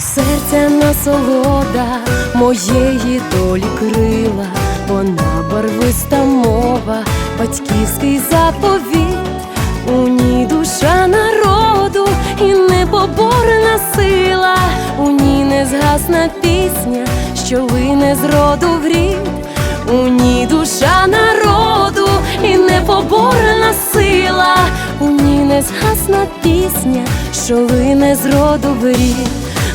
Серця насолода моєї долі крила, вона барвиста мова, батьківський заповіт, у ній душа народу і непоборна сила, у ній не згасна пісня, що лине з роду в рід, у ній душа народу і непоборна сила, у ній не згасна пісня, що лине з роду в рід.